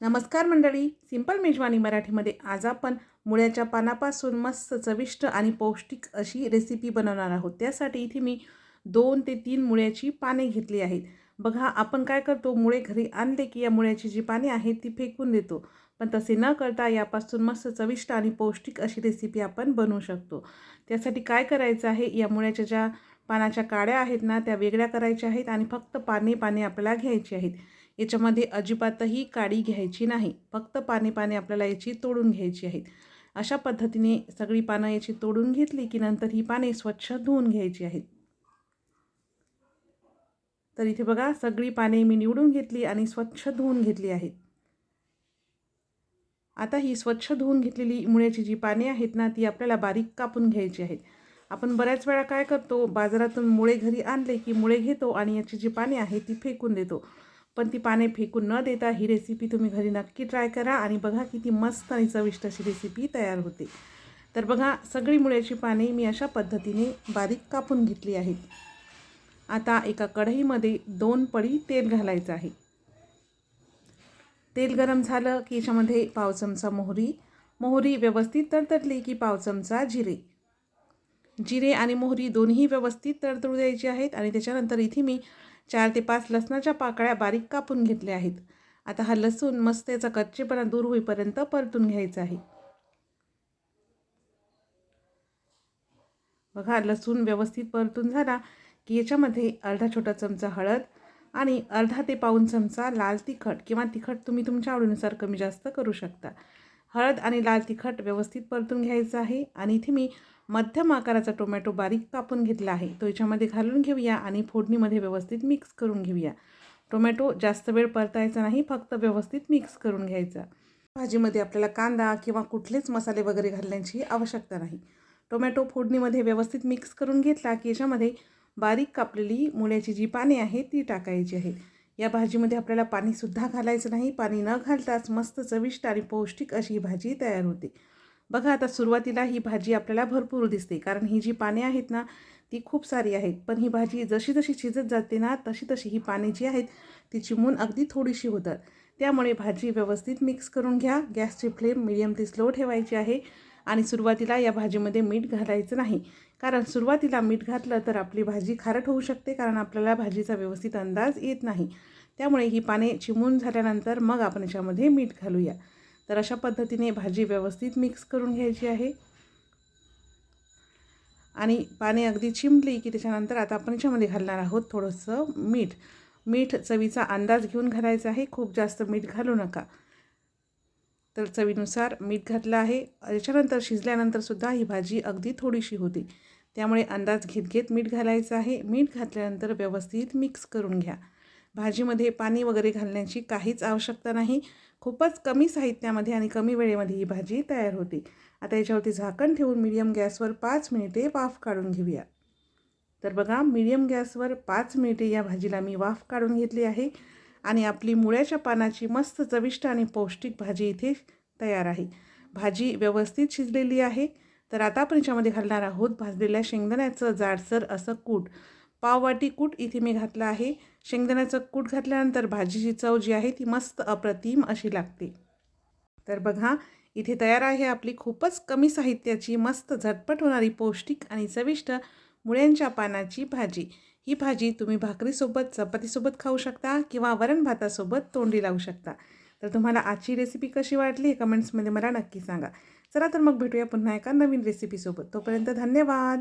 नमस्कार मंडळी सिंपल मेजवानी मराठीमध्ये आज आपण मुळ्याच्या पानापासून मस्त चविष्ट आणि पौष्टिक अशी रेसिपी बनवणार आहोत. त्यासाठी इथे मी दोन ते तीन मुळ्याची पाने घेतली आहेत. बघा आपण काय करतो मुळे घरी आणले की या मुळ्याची जी पाने आहेत ती फेकून देतो. पण तसे न करता यापासून मस्त चविष्ट आणि पौष्टिक अशी रेसिपी आपण बनवू शकतो. त्यासाठी काय करायचं आहे या मुळ्याच्या ज्या पानाच्या काड्या आहेत ना त्या वेगळ्या करायच्या आहेत आणि फक्त पाने पाने आपल्याला घ्यायची आहेत. याच्यामध्ये अजिबातही काडी घ्यायची नाही. फक्त पाने पाने आपल्याला याची तोडून घ्यायची आहेत. अशा पद्धतीने सगळी पानं याची तोडून घेतली की नंतर ही पाने स्वच्छ धुवून घ्यायची आहेत. तर इथे बघा सगळी पाने मी निवडून घेतली आणि स्वच्छ धुवून घेतली आहेत. आता ही स्वच्छ धुवून घेतलेली मुळ्याची जी पाने आहेत ना ती आपल्याला बारीक कापून घ्यायची आहेत. आपण बऱ्याच वेळा काय करतो बाजारातून मुळे घरी आणले की मुळे घेतो आणि याची जी पाने आहेत ती फेकून देतो. पण ती पाने फेकून न देता ही रेसिपी तुम्ही घरी नक्की ट्राय करा आणि बघा किती मस्त आणि चविष्ट अशी रेसिपी तयार होते. तर बघा सगळी मुळ्याची पाने मी अशा पद्धतीने बारीक कापून घेतली आहेत. आता एका कढईमध्ये दोन पडी तेल घालायचं आहे. तेल गरम झालं की याच्यामध्ये पाव चमचा मोहरी. मोहरी व्यवस्थित तडतडली की पाव चमचा जिरे. जिरे आणि मोहरी दोन्ही व्यवस्थित तडतडू द्यायची आहेत आणि त्याच्यानंतर इथे मी चार ते पाच लसणाच्या पाकळ्या बारीक कापून घेतल्या आहेत. आता हा लसूण मस्त याचा कच्चेपणा दूर होईपर्यंत परतून घ्यायचा आहे. बघा लसूण व्यवस्थित परतून झाला की याच्यामध्ये अर्धा छोटा चमचा हळद आणि अर्धा ते पाऊन चमचा लाल तिखट किंवा तिखट तुम्ही तुमच्या आवडीनुसार कमी जास्त करू शकता. हळद आणि लाल तिखट व्यवस्थित परतून घ्यायचं आहे. आणि इथे मी मध्यम आकाराचा टोमॅटो बारीक कापून घेतला आहे. तो याच्यामध्ये घालून घेऊया आणि फोडणीमध्ये व्यवस्थित मिक्स करून घेऊया. टोमॅटो जास्त वेळ परतायचा नाही फक्त व्यवस्थित मिक्स करून घ्यायचा. भाजीमध्ये आपल्याला कांदा किंवा कुठलेच मसाले वगैरे घालण्याची आवश्यकता नाही. टोमॅटो फोडणीमध्ये व्यवस्थित मिक्स करून घेतला की याच्यामध्ये बारीक कापलेली मुळ्याची जी पाने आहेत ती टाकायची आहेत. या भाजीमध्ये आपल्याला पाणीसुद्धा घालायचं नाही. पाणी न घालताच मस्त चविष्ट आणि पौष्टिक अशी ही भाजी तयार होते. बघा आता सुरुवातीला ही भाजी आपल्याला भरपूर दिसते. कारण ही जी पाने आहेत ना ती खूप सारी आहेत. पण ही भाजी जशी जशी शिजत जाते ना तशी तशी ही पाने जी आहेत ती चिमून अगदी थोडीशी होतात. त्यामुळे भाजी व्यवस्थित मिक्स करून घ्या. गॅसची फ्लेम मिडियम ते स्लो ठेवायची आहे. आणि सुरुवातीला या भाजीमध्ये मीठ घालायचं नाही. कारण सुरुवातीला मीठ घातलं तर आपली भाजी खारट होऊ शकते कारण आपल्याला भाजीचा व्यवस्थित अंदाज येत नाही. त्यामुळे ही पाने चिमून झाल्यानंतर मग आपण याच्यामध्ये मीठ घालूया. तर अशा पद्धतीने भाजी व्यवस्थित मिक्स करून घ्यायची आहे. आणि पाने अगदी चिमली की त्याच्यानंतर आता आपण याच्यामध्ये घालणार आहोत थोडंसं मीठ. मीठ चवीचा अंदाज घेऊन घालायचा आहे. खूप जास्त मीठ घालू नका. तर चवीनुसार मीठ घातलं आहे. याच्यानंतर शिजल्यानंतरसुद्धा ही भाजी अगदी थोडीशी होती. त्यामुळे अंदाज घेत घेत मीठ घालायचं आहे. मीठ घातल्यानंतर व्यवस्थित मिक्स करून घ्या. भाजीमध्ये पाणी वगैरे घालण्याची काहीच आवश्यकता नाही. खूपच कमी साहित्यामध्ये आणि कमी वेळेमध्ये ही भाजी तयार होते. आता याच्यावरती झाकण ठेवून मीडियम गॅसवर पाच मिनिटे वाफ काढून घेऊया. तर बघा मीडियम गॅसवर पाच मिनिटे या भाजीला मी वाफ काढून घेतली आहे. आणि आपली मुळ्याच्या पानाची मस्त चविष्ट आणि पौष्टिक भाजी इथे तयार आहे. भाजी व्यवस्थित शिजलेली आहे. तर आता आपण याच्यामध्ये घालणार आहोत भाजलेल्या शेंगदाण्याचं जाडसर असं कूट. पाववाटी कूट इथे मी घातलं आहे. शेंगदाण्याचं कूट घातल्यानंतर भाजीची चव जी आहे ती मस्त अप्रतिम अशी लागते. तर बघा इथे तयार आहे आपली खूपच कमी साहित्याची मस्त झटपट होणारी पौष्टिक आणि चविष्ट मुळ्यांच्या पानाची भाजी. ही भाजी तुम्ही भाकरीसोबत चपातीसोबत खाऊ शकता किंवा वरण भातासोबत तोंडी लावू शकता. तर तुम्हाला आजची रेसिपी कशी वाटली कमेंट्समध्ये मला नक्की सांगा. चला तर मग भेटूया पुन्हा एका नवीन रेसिपीसोबत तोपर्यंत धन्यवाद!